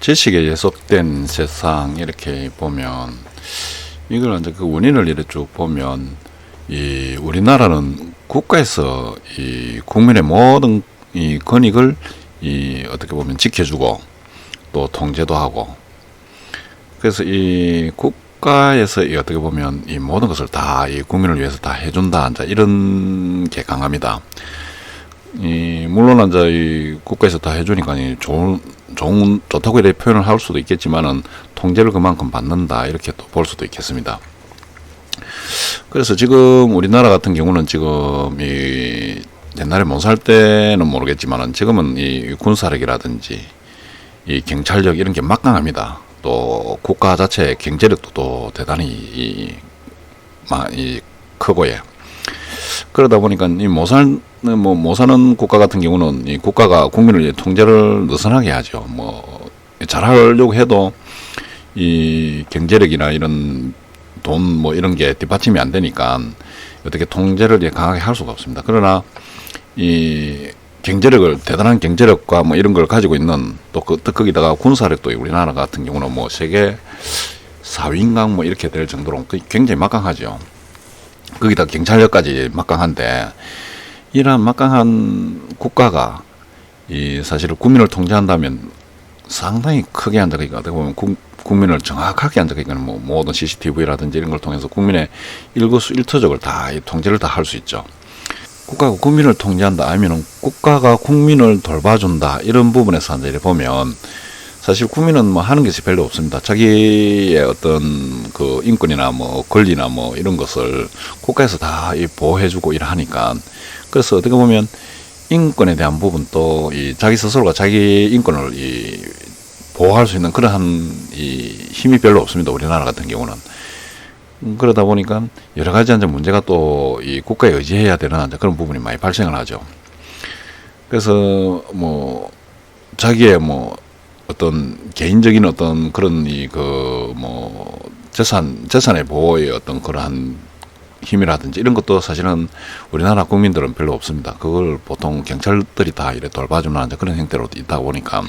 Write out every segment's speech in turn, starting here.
지식에 예속된 세상 이렇게 보면 이걸 이제 그 원인을 이렇게 쭉 보면 이 우리나라는 국가에서 이 국민의 모든 이 권익을 이 어떻게 보면 지켜주고 또 통제도 하고 그래서 이 국가에서 이 어떻게 보면 이 모든 것을 다 이 국민을 위해서 다 해준다 이런 게 강합니다. 이 물론 이제 이 국가에서 다 해주니까 이 좋은 좋은 좋다고 이렇게 표현을 할 수도 있겠지만은 통제를 그만큼 받는다 이렇게 또 볼 수도 있겠습니다. 그래서 지금 우리나라 같은 경우는 지금 이 옛날에 못 살 때는 모르겠지만은 지금은 이 군사력이라든지 이 경찰력 이런 게 막강합니다. 또 국가 자체의 경제력도 또 대단히 이, 마, 이 크고 예. 그러다 보니까 이 모산 뭐 모사는 국가 같은 경우는 이 국가가 국민을 통제를 느슨하게 하죠. 뭐 잘하려고 해도 이 경제력이나 이런 돈 뭐 이런 게 뒷받침이 안 되니까 어떻게 통제를 이제 강하게 할 수가 없습니다. 그러나 이 경제력을 대단한 경제력과 뭐 이런 걸 가지고 있는 또 그 거기다가 군사력도 우리나라 같은 경우는 뭐 세계 4위인강 뭐 이렇게 될 정도로 그 굉장히 막강하죠. 거기다 경찰력까지 막강한데 이러한 막강한 국가가 이 사실은 국민을 통제한다면 상당히 크게 한다니까 어떻게 보면 국, 국민을 정확하게 한다니까 뭐 모든 CCTV라든지 이런 걸 통해서 국민의 일거수일투족을 다 이 통제를 다 할 수 있죠. 국가가 국민을 통제한다 하면은 국가가 국민을 돌봐준다 이런 부분에서 이제 보면 사실 국민은 뭐 하는 것이 별로 없습니다. 자기의 어떤 그 인권이나 뭐 권리나 뭐 이런 것을 국가에서 다이 보호해주고 이러하니까 그래서 어떻게 보면 인권에 대한 부분 또 이 자기 스스로가 자기 인권을 이 보호할 수 있는 그러한 이 힘이 별로 없습니다. 우리나라 같은 경우는. 음, 그러다 보니까 여러 가지 이제 문제가 또 이 국가에 의지해야 되는 그런 부분이 많이 발생을 하죠. 그래서 뭐 자기의 뭐 어떤 개인적인 어떤 그런 이 그 뭐 재산 재산의 보호의 어떤 그러한 힘이라든지 이런 것도 사실은 우리나라 국민들은 별로 없습니다. 그걸 보통 경찰들이 다 이래 돌봐주는 그런 형태로 있다 보니까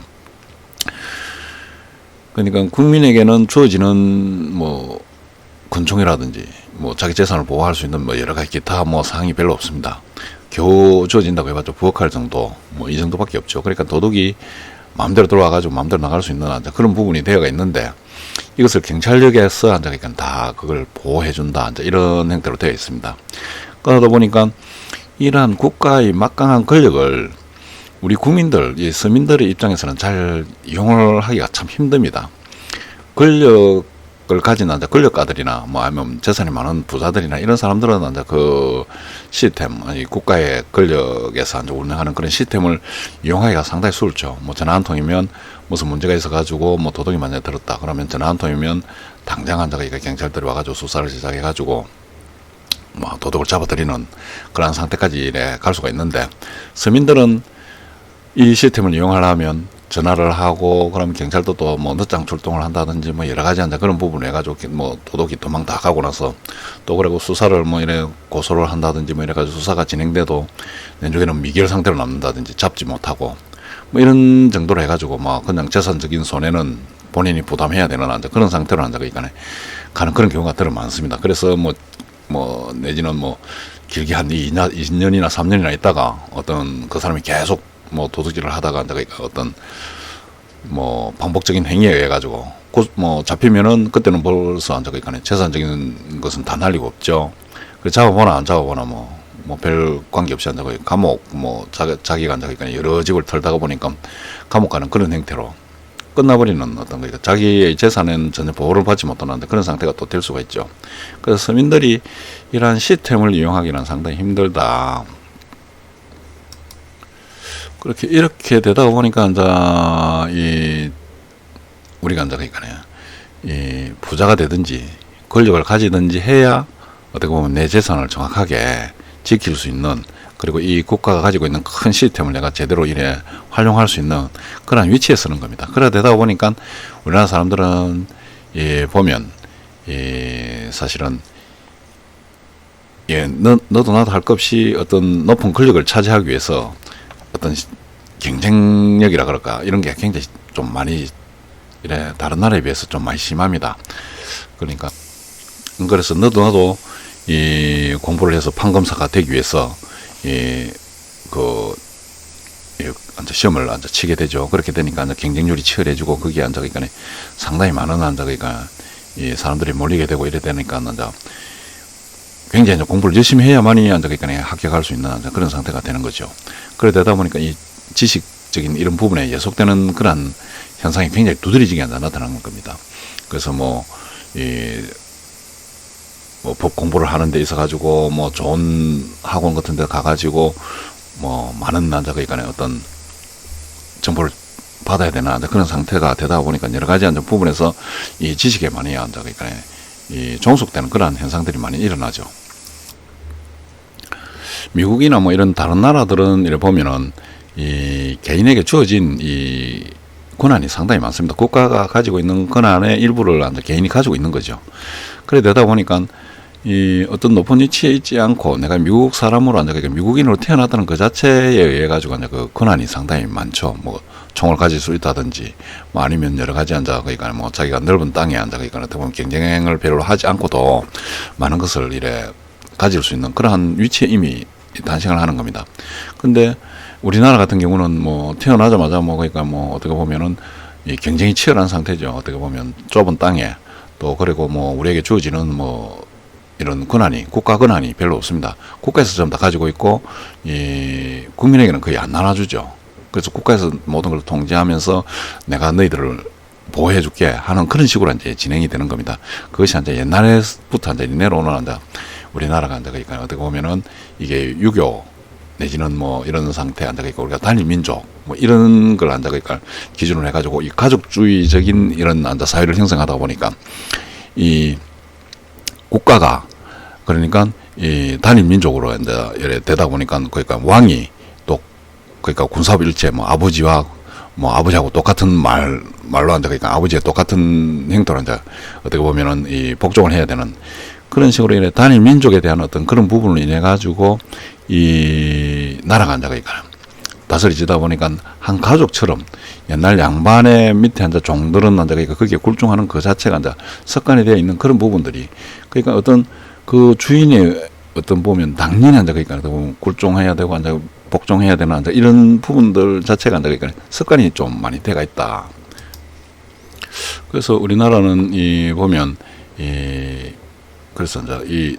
그러니까 국민에게는 주어지는 뭐 군총이라든지 뭐 자기 재산을 보호할 수 있는 뭐 여러 가지 기타 뭐 사항이 별로 없습니다. 겨우 주어진다고 해봤자 부엌할 정도 뭐 이 정도밖에 없죠. 그러니까 도둑이 마음대로 들어와가지고 마음대로 나갈 수 있는 그런 부분이 되어가 있는데 이것을 경찰력에서 앉아 그러니까 다 그걸 보호해준다 이런 형태로 되어 있습니다. 그러다 보니까 이러한 국가의 막강한 권력을 우리 국민들, 이 서민들의 입장에서는 잘 이용을 하기가 참 힘듭니다. 권력 을 가진 이제 권력가들이나 뭐 아니면 재산이 많은 부자들이나 이런 사람들은 이제 그 시스템, 아니 국가의 권력에서 이제 운영하는 그런 시스템을 이용하기가 상당히 수월죠. 뭐 전화 한 통이면 무슨 문제가 있어 가지고 뭐 도둑이 만약에 들었다 그러면 전화 한 통이면 당장 한자가 경찰들이 와가지고 수사를 시작해 가지고 뭐 도둑을 잡아들이는 그런 상태까지 갈 수가 있는데 서민들은 이 시스템을 이용하려면 전화를 하고 그럼 경찰도 또 뭐 늦장 출동을 한다든지 뭐 여러 가지 한다 그런 부분을 해가지고 뭐 도둑이 도망 다 가고 나서 또 그리고 수사를 뭐 이래 고소를 한다든지 뭐 이래 가지고 수사가 진행돼도 내중에는 미결 상태로 남는다든지 잡지 못하고 뭐 이런 정도로 해 가지고 뭐 그냥 재산적인 손해는 본인이 부담해야 되는 앉아 그런 상태로 앉아 그러니까 가는 그런 경우가 더 많습니다. 그래서 뭐뭐 내지는 뭐 길게 한 2년, 2년이나 3년이나 있다가 어떤 그 사람이 계속 뭐 도둑질을 하다가 그러니까 어떤 뭐 반복적인 행위에 의해 가지고 뭐 잡히면은 그때는 벌써 안 잡히니까 재산적인 것은 다 날리고 없죠. 그 잡아보나 안 잡아보나 뭐 뭐별 관계 없이 앉아고 감옥 뭐 자기 자기가 앉아니까 여러 집을 털다가 보니까 감옥 가는 그런 형태로 끝나버리는 어떤 거니까 자기의 재산은 전혀 보호를 받지 못하는데 그런 상태가 또 될 수가 있죠. 그래서 서민들이 이러한 시스템을 이용하기는 상당히 힘들다. 그렇게 이렇게 되다 보니까 이제 이 우리가 이제 그러니까 이 부자가 되든지 권력을 가지든지 해야 어떻게 보면 내 재산을 정확하게 지킬 수 있는 그리고 이 국가가 가지고 있는 큰 시스템을 내가 제대로 이래 활용할 수 있는 그런 위치에 서는 겁니다. 그래 되다 보니까 우리나라 사람들은 예 보면 예 사실은 예 너, 너도 나도 할 것 없이 어떤 높은 권력을 차지하기 위해서 어떤 경쟁력이라 그럴까 이런 게 굉장히 좀 많이 이래 다른 나라에 비해서 좀 많이 심합니다. 그러니까 그래서 너도 나도 이 공부를 해서 판검사가 되기 위해서 이그 이제 시험을 앉아 치게 되죠. 그렇게 되니까 이제 경쟁률이 치열해지고 거기에 앉아 그러니까 상당히 많은 앉아 그러니까 이 사람들이 몰리게 되고 이래 되니까 이제 굉장히 공부를 열심히 해야만이 앉아 그러니까 합격할 수 있는 그런 상태가 되는 거죠. 그래 되다 보니까 이 지식적인 이런 부분에 예속되는 그런 현상이 굉장히 두드러지게 나타나는 겁니다. 그래서 뭐, 이, 뭐, 법 공부를 하는 데 있어 가지고, 뭐, 좋은 학원 같은 데 가가지고, 뭐, 많은 남자가 있간에 어떤 정보를 받아야 되나, 그런 상태가 되다 보니까 여러 가지 부분에서 이 지식에 많이 앉아 있간에 이 종속되는 그러한 현상들이 많이 일어나죠. 미국이나 뭐 이런 다른 나라들은 이래 보면은 이 개인에게 주어진 이 권한이 상당히 많습니다. 국가가 가지고 있는 권한의 일부를 개인이 가지고 있는 거죠. 그래 되다 보니까 이 어떤 높은 위치에 있지 않고 내가 미국 사람으로 앉아 그러니까 미국인으로 태어났다는 그 자체에 의해 가지고 이제 그 권한이 상당히 많죠. 뭐 총을 가질 수 있다든지 뭐 아니면 여러 가지 앉아 그러니까 뭐 자기가 넓은 땅에 앉아 그러니까 어떻게 보면 경쟁을 별로 하지 않고도 많은 것을 이래 가질 수 있는 그러한 위치에 이미 단식을 하는 겁니다. 근데 우리나라 같은 경우는 뭐 태어나자마자 뭐 그러니까 뭐 어떻게 보면은 이 경쟁이 치열한 상태죠. 어떻게 보면 좁은 땅에 또 그리고 뭐 우리에게 주어지는 뭐 이런 권한이 국가 권한이 별로 없습니다. 국가에서 전부 다 가지고 있고 이 국민에게는 거의 안 나눠주죠. 그래서 국가에서 모든 걸 통제하면서 내가 너희들을 보호해 줄게 하는 그런 식으로 이제 진행이 되는 겁니다. 그것이 이제 옛날부터 이제 내려오는 이제 우리나라가 이제 그러니까 어떻게 보면은 이게 유교 내지는 뭐 이런 상태 앉아 그러니까 우리가 단일 민족 뭐 이런 걸 앉아 그러니까 기준으로 해가지고 이 가족주의적인 이런 앉아 사회를 형성하다 보니까 이 국가가 그러니까 이 단일 민족으로 이제 되다 보니까 그러니까 왕이 또 그러니까 군사부 일체 뭐 아버지와 뭐 아버지하고 똑같은 말 말로 앉아 그러니까 아버지의 똑같은 행동을 이제 어떻게 보면은 이 복종을 해야 되는 그런 식으로 이래 단일 민족에 대한 어떤 그런 부분을 인해 가지고 이 나라가 앉아 그러니까 다스리지다 보니까 한 가족처럼 옛날 양반의 밑에 앉아 종들은 앉아 그러니까 거기에 굴종하는 그 자체가 앉아 습관이 되어 있는 그런 부분들이 그러니까 어떤 그 주인의 어떤 보면 당연히 앉아 그러니까 굴종해야 되고 앉아 복종해야 되는 앉아 이런 부분들 자체가 앉아 그러니까 습관이 좀 많이 돼가 있다. 그래서 우리나라는 이 보면 이 그래서 이제 이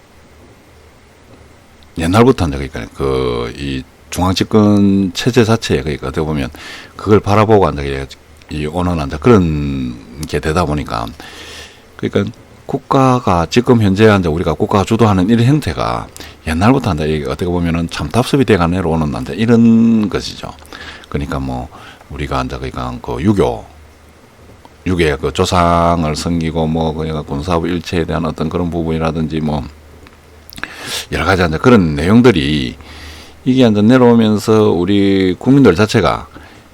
옛날부터 이제 그러니까 그이 중앙 집권 체제 자체에 그러니까 어떻게 보면 그걸 바라보고 이제 이 오는 이제 그런 게 되다 보니까 그러니까 국가가 지금 현재 이제 우리가 국가가 주도하는 이런 형태가 옛날부터 이제 어떻게 보면은 참 답습이 돼가 내려오는 이제 이런 것이죠. 그러니까 뭐 우리가 이제 그러니까 그 유교 유괴 그 조상을 섬기고 뭐 그러니까 군사부 일체에 대한 어떤 그런 부분이라든지 뭐 여러 가지 이제 그런 내용들이 이게 이제 내려오면서 우리 국민들 자체가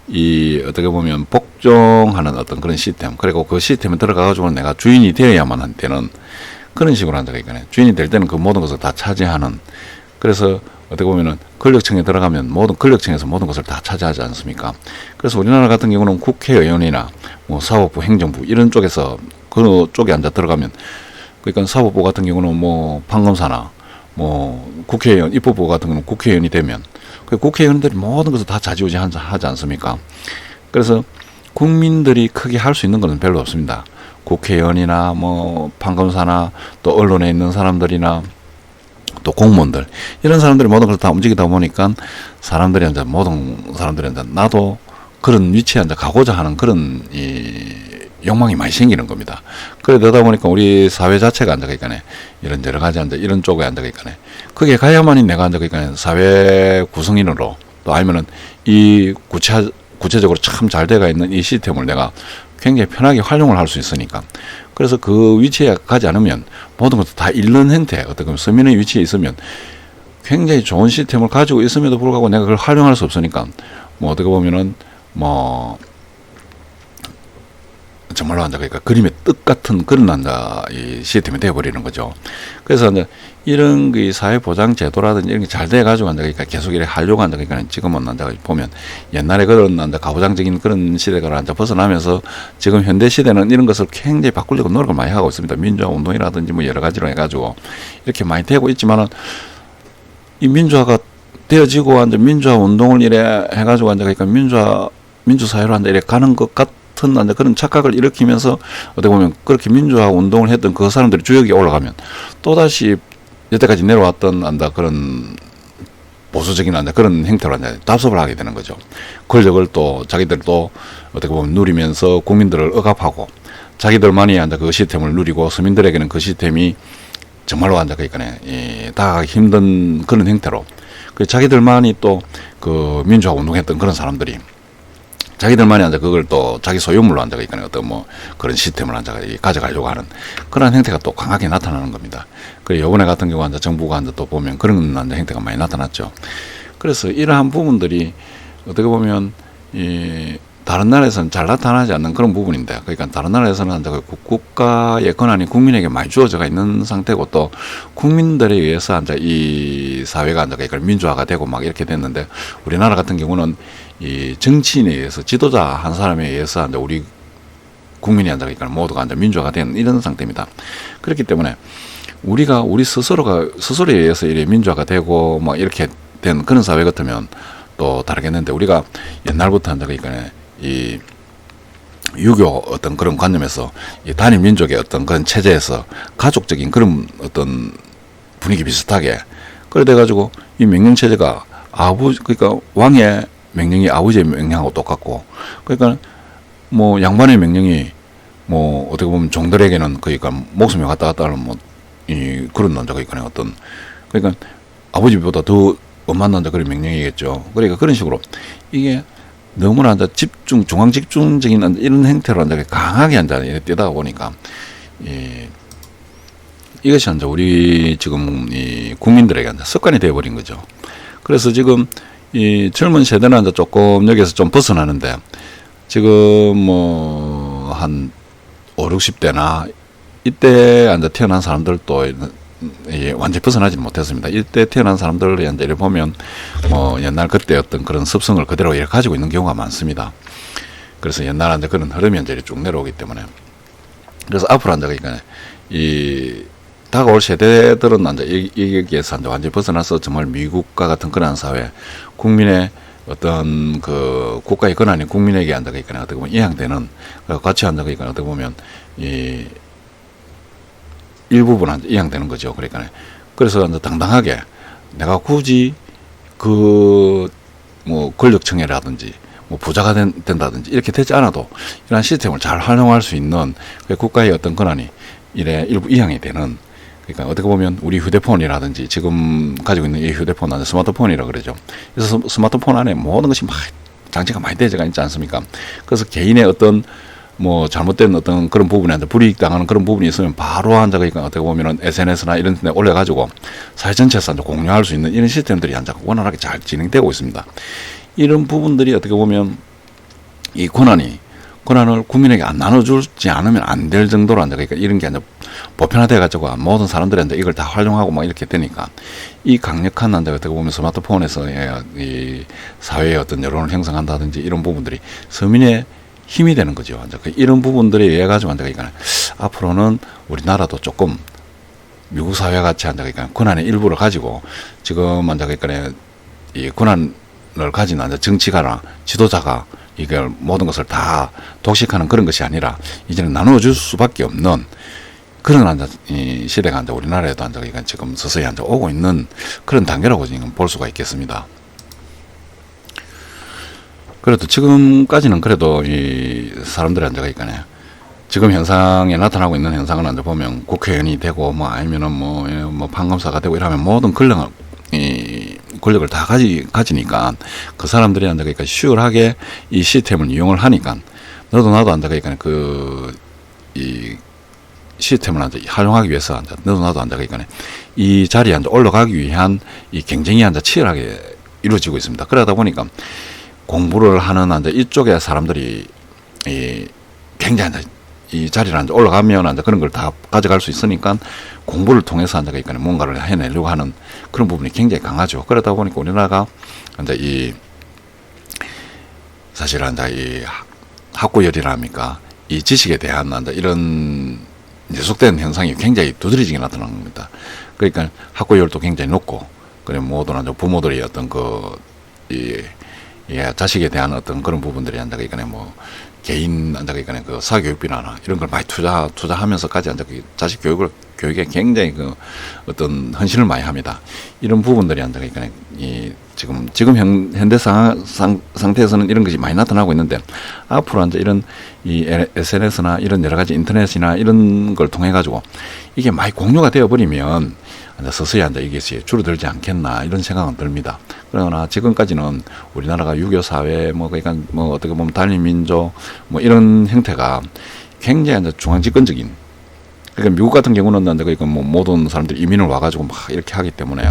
이 어떻게 보면 복종하는 어떤 그런 시스템 그리고 그 시스템에 들어가가지고 내가 주인이 되어야만 되는 그런 식으로 한다 그러니까 주인이 될 때는 그 모든 것을 다 차지하는. 그래서 어떻게 보면은 권력층에 들어가면 모든 권력층에서 모든 것을 다 차지하지 않습니까? 그래서 우리나라 같은 경우는 국회의원이나 뭐 사법부, 행정부 이런 쪽에서 그 쪽에 앉아 들어가면 그러니까 사법부 같은 경우는 뭐 판검사나 뭐 국회의원, 입법부 같은 경우는 국회의원이 되면 그 국회의원들이 모든 것을 다 자지우지 하지 않습니까? 그래서 국민들이 크게 할 수 있는 것은 별로 없습니다. 국회의원이나 뭐 판검사나 또 언론에 있는 사람들이나 또 공무원들 이런 사람들이 모든 걸 다 움직이다 보니까 사람들이 이제 모든 사람들이 이제 나도 그런 위치에 이제 가고자 하는 그런 이 욕망이 많이 생기는 겁니다. 그래 되다 보니까 우리 사회 자체가 앉아 있거네. 이런 여러 가지 앉아 이런 쪽에 앉아 있거네. 그게 가야만이 내가 앉아 있거네. 사회 구성인으로 또 아니면은 이 구체 구체적으로 참 잘 돼가 있는 이 시스템을 내가 굉장히 편하게 활용을 할 수 있으니까. 그래서 그 위치에 가지 않으면 모든 것도 다 잃는 형태, 어떻게 보면 서민의 위치에 있으면 굉장히 좋은 시스템을 가지고 있음에도 불구하고 내가 그걸 활용할 수 없으니까 뭐 어떻게 보면은 뭐 정말로 앉아 그러니까 그림의 뜻 같은 그런 앉아 이 시스템이 되어버리는 거죠. 그래서 이제 이런 그 사회 보장 제도라든지 이런 게 잘 돼가지고 앉아 그러니까 계속 이렇게 하려고 앉아 그러니까 지금은 앉아 보면 옛날에 그런 앉아 가부장적인 그런 시대가 앉아 벗어나면서 지금 현대 시대는 이런 것을 굉장히 바꾸려고 노력을 많이 하고 있습니다. 민주화 운동이라든지 뭐 여러 가지로 해가지고 이렇게 많이 되고 있지만은 이 민주화가 되어지고 완전 민주화 운동을 이래 해가지고 완전 그러니까 민주화 민주사회로 완전 이래 가는 것 같 은 완전 그런 착각을 일으키면서 어떻게 보면 그렇게 민주화 운동을 했던 그 사람들이 주역이 올라가면 또다시 여태까지 내려왔던 안다 그런 보수적인 안다 그런 행태로 안다 답습을 하게 되는 거죠. 권력을 또 자기들도 어떻게 보면 누리면서 국민들을 억압하고 자기들만이 안다 그 시스템을 누리고 서민들에게는 그 시스템이 정말로 앉아 그러니까 예, 다 힘든 그런 행태로 그 자기들만이 또 그 민주화 운동했던 그런 사람들이 자기들만이 앉아 그걸 또 자기 소유물로 앉아 그러니까 어떤 뭐 그런 시스템을 앉아 가져가려고 하는 그런 행태가 또 강하게 나타나는 겁니다. 그리고 요번에 같은 경우 앉아 정부가 앉아 또 보면 그런 앉아 행태가 많이 나타났죠. 그래서 이러한 부분들이 어떻게 보면 이 다른 나라에서는 잘 나타나지 않는 그런 부분인데, 그러니까 다른 나라에서는 그 국가의 권한이 국민에게 많이 주어져 있는 상태고 또 국민들에 의해서 이 사회가 이제 민주화가 되고 막 이렇게 됐는데 우리나라 같은 경우는 이 정치인에 의해서 지도자 한 사람에 의해서 우리 국민이 앉아 그러니까 모두가 이제 민주화가 된 이런 상태입니다. 그렇기 때문에 우리가 우리 스스로가 스스로에 의해서 이래 민주화가 되고 막 이렇게 된 그런 사회 같으면 또 다르겠는데 우리가 옛날부터 앉아 그러니까 이 유교 어떤 그런 관념에서 이 단일 민족의 어떤 그런 체제에서 가족적인 그런 어떤 분위기 비슷하게 그래 돼 가지고 이 명령 체제가 아버 그러니까 왕의 명령이 아버지의 명령하고 똑같고 그러니까 뭐 양반의 명령이 뭐 어떻게 보면 종들에게는 그러니까 목숨이 왔다 갔다 하는 뭐 이 그런 남자가 있거나 어떤 그러니까 아버지보다 더 엄한 남자 그런 명령이겠죠. 그러니까 그런 식으로 이게 너무나 이제 집중 중앙 집중적인 이런 행태로 이제 강하게 이제 뛰다 보니까 이 이것이 이제 우리 지금 이 국민들에게 습관이 되어버린 거죠. 그래서 지금 이 젊은 세대는 이제 조금 여기서 좀 벗어나는데 지금 뭐 한 5, 60대나 이때 이제 태어난 사람들도 예, 완전히 벗어나지 못했습니다. 이때 태어난 이제 이렇게 보면 뭐 옛날 그때 어떤 그런 습성을 그대로 가지고 있는 경우가 많습니다. 그래서 옛날 이제 그런 흐름이 이제 쭉 내려오기 때문에 그래서 앞으로 이제 그러니까 이 다가올 세대들은 이제 여기에서 이제 완전히 벗어나서 정말 미국과 같은 그런 사회, 국민의 어떤 그 국가의 권한이 국민에게 앉아 있거나 어떻게 보면 이양되는 같이 앉아 있거나 어떻게 보면 이 일부분 한 이양되는 거죠. 그러니까 그래서 당당하게 내가 굳이 그 뭐 권력청해라든지 뭐 부자가 된, 된다든지 이렇게 되지 않아도 이러한 시스템을 잘 활용할 수 있는 그 국가의 어떤 권한이 이래 일부 이양이 되는 그러니까 어떻게 보면 우리 휴대폰이라든지 지금 가지고 있는 이 휴대폰, 스마트폰이라 그러죠. 그래서 스마트폰 안에 모든 것이 막 장치가 많이 되어가 있지 않습니까? 그래서 개인의 어떤 뭐 잘못된 어떤 그런 부분에 불이익 당하는 그런 부분이 있으면 바로 앉아 그러니까 어떻게 보면은 SNS나 이런 데 올려 가지고 사회 전체에서 공유할 수 있는 이런 시스템들이 앉아 원활하게 잘 진행되고 있습니다. 이런 부분들이 어떻게 보면 이 권한이 권한을 국민에게 안 나눠주지 않으면 안 될 정도로 앉아 그러니까 이런 게 이제 보편화돼 가지고 모든 사람들한테 이걸 다 활용하고 막 이렇게 되니까 이 강력한 앉아 어떻게 보면 스마트폰에서 이 사회의 어떤 여론을 형성한다든지 이런 부분들이 서민의 힘이 되는 거죠. 이제 그 이런 부분들에 의해 가지고 이제 그러니까 앞으로는 우리나라도 조금 미국 사회 같이 한다 그러니까 권한의 일부를 가지고 지금 앉아 그러니까 이 권한을 가진 앉아 정치가나 지도자가 이걸 모든 것을 다 독식하는 그런 것이 아니라 이제는 나눠줄 수밖에 없는 그런 앉아 이 시대가 앉아 우리나라에도 앉아 그러니까 지금 서서히 앉아 오고 있는 그런 단계라고 지금 볼 수가 있겠습니다. 그래도 지금까지는 그래도 이 사람들이 앉아가니까요. 지금 현상에 나타나고 있는 현상을 앉아 보면 국회의원이 되고 뭐 아니면은 뭐, 예, 뭐 판검사가 되고 이러면 모든 권력을 이 권력을 다 가지 가지니까 그 사람들이 앉아 그러니까 시원하게 이 시스템을 이용을 하니까 너도 나도 앉아 그러니까 그이 시스템을 앉아 활용하기 위해서 앉아 너도 나도 앉아 그러니까 이 자리에 앉아 올라가기 위한 이 경쟁이 앉아 치열하게 이루어지고 있습니다. 그러다 보니까 공부를 하는 이제 이쪽의 사람들이 이 굉장히 이 자리를 이제 올라가면 이제 그런 걸 다 가져갈 수 있으니까 공부를 통해서 이제 그러니까 뭔가를 해내려고 하는 그런 부분이 굉장히 강하죠. 그러다 보니까 우리나라가 이제 이 사실은 이제 이 학- 학구열이랍니까 이 지식에 대한 이제 이런 예속된 현상이 굉장히 두드러지게 나타나는 겁니다. 그러니까 학구열도 굉장히 높고 그래 모든 이제 부모들이 어떤 그이 예, 자식에 대한 어떤 그런 부분들이 한다 그러니까 뭐 개인 한다 그러니까 그 사교육비나 이런 걸 많이 투자 투자하면서까지 한다 그 자식 교육을 교육에 굉장히 그 어떤 헌신을 많이 합니다. 이런 부분들이 한다 그러니까 이 지금 지금 현, 현대 상, 상, 상태에서는 이런 것이 많이 나타나고 있는데 앞으로 이제 이런 이 SNS나 이런 여러 가지 인터넷이나 이런 걸 통해 가지고 이게 많이 공유가 되어 버리면 서서히 이제 이것이 줄어들지 않겠나 이런 생각은 듭니다. 그러나 지금까지는 우리나라가 유교 사회 뭐 그러니까 뭐 어떻게 보면 단일 민족 뭐 이런 형태가 굉장히 이제 중앙 집권적인 그러니까 미국 같은 경우는 그러니까 뭐 모든 사람들이 이민을 와가지고 막 이렇게 하기 때문에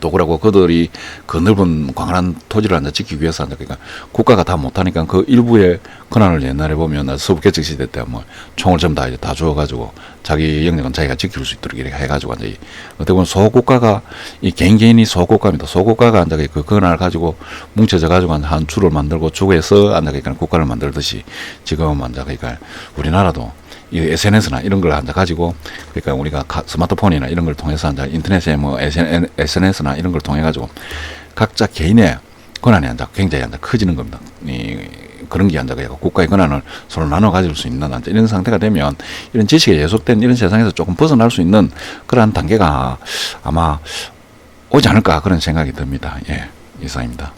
또 그러고 그들이 그 넓은 광활한 토지를 앉아 지키기 위해서 앉아 그러니까 국가가 다 못하니까 그 일부의 권한을 옛날에 보면 서부 개척 시대 때 뭐 총을 전부 다 이제 다 주어가지고 자기 영역은 자기가 지킬 수 있도록 이렇게 해가지고 이제 어떻게 보면 소국가가 이 개인 개인이 소국가입니다. 소국가가 앉아 그 권한을 가지고 뭉쳐져 가지고 한 주를 만들고 주에서 앉아 그러니까 국가를 만들듯이 지금 앉아 그러니까 우리나라도 이 SNS나 이런 걸 앉아 가지고 그러니까 우리가 가- 스마트폰이나 이런 걸 통해서 앉아 인터넷에 뭐 SNS나 이런 걸 통해 가지고 각자 개인의 권한이 앉아 굉장히 앉아 커지는 겁니다. 이 그런 게 앉아 그 국가의 권한을 서로 나눠 가질 수 있는 앉아 이런 상태가 되면 이런 지식에 예속된 이런 세상에서 조금 벗어날 수 있는 그러한 단계가 아마 오지 않을까 그런 생각이 듭니다. 예, 이상입니다.